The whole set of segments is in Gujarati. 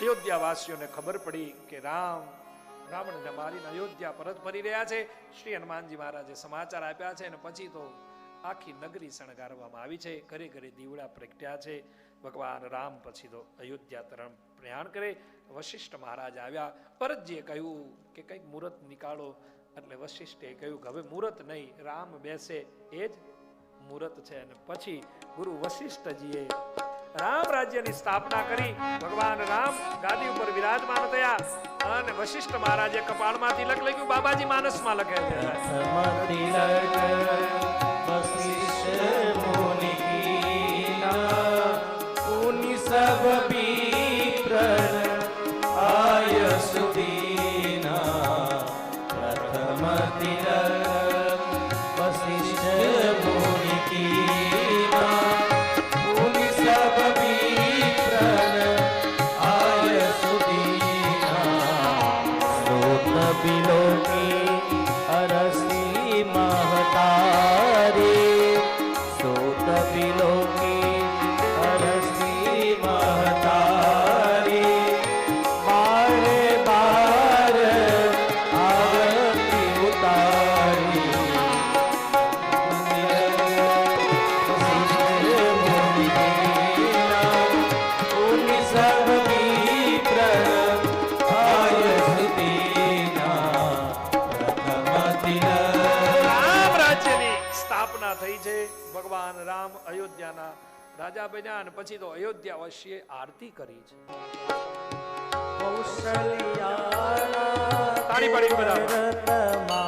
અયોધ્યા વાસીઓને ખબર પડી કે રામ, રાવણને મારીને અયોધ્યા પરત ફરી રહ્યા છે. શ્રી હનુમાનજી મહારાજે સમાચાર આપ્યા છે અને પછી તો આખી નગરી શણગારવામાં આવી છે. ઘરે ઘરે દીવડા પ્રગટ્યા છે. ભગવાન રામ પછી તો અયોધ્યા તરણ પ્રયાણ કરે. વશિષ્ઠ મહારાજ આવ્યા. ભરતજીએ કહ્યું કે કંઈક મુહૂર્ત નીકાળો. એટલે વશિષ્ઠે કહ્યું કે હવે મુહૂર્ત નહીં, રામ બેસે. એ જ મુહૂર્ત છે. અને પછી ગુરુ વશિષ્ઠજીએ રામ રાજ્યની સ્થાપના કરી ભગવાન રામ ગાદી ઉપર વિરાજમાન થયા અને વશિષ્ઠ મહારાજે કપાળમાં તિલક લખ્યું, બાબાજી માનસમાં લખે છે. થઈ છે ભગવાન રામ અયોધ્યાના રાજા બન્યા અને પછી તો અયોધ્યા વશ્ય આરતી કરી છે તાળી બધા.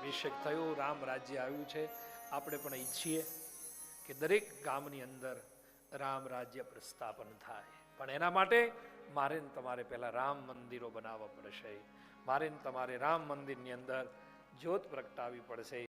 અભિષેક થયો, રામ રાજ્ય આવ્યું છે. આપણે પણ ઈચ્છીએ કે દરેક ગામની અંદર રામ રાજ્ય પ્રસ્થાપન થાય. પણ એના માટે મારે ને તમારે પહેલા રામ મંદિરો બનાવવા પડશે. મારે ને તમારે રામ મંદિરની અંદર જ્યોત પ્રગટાવી પડશે.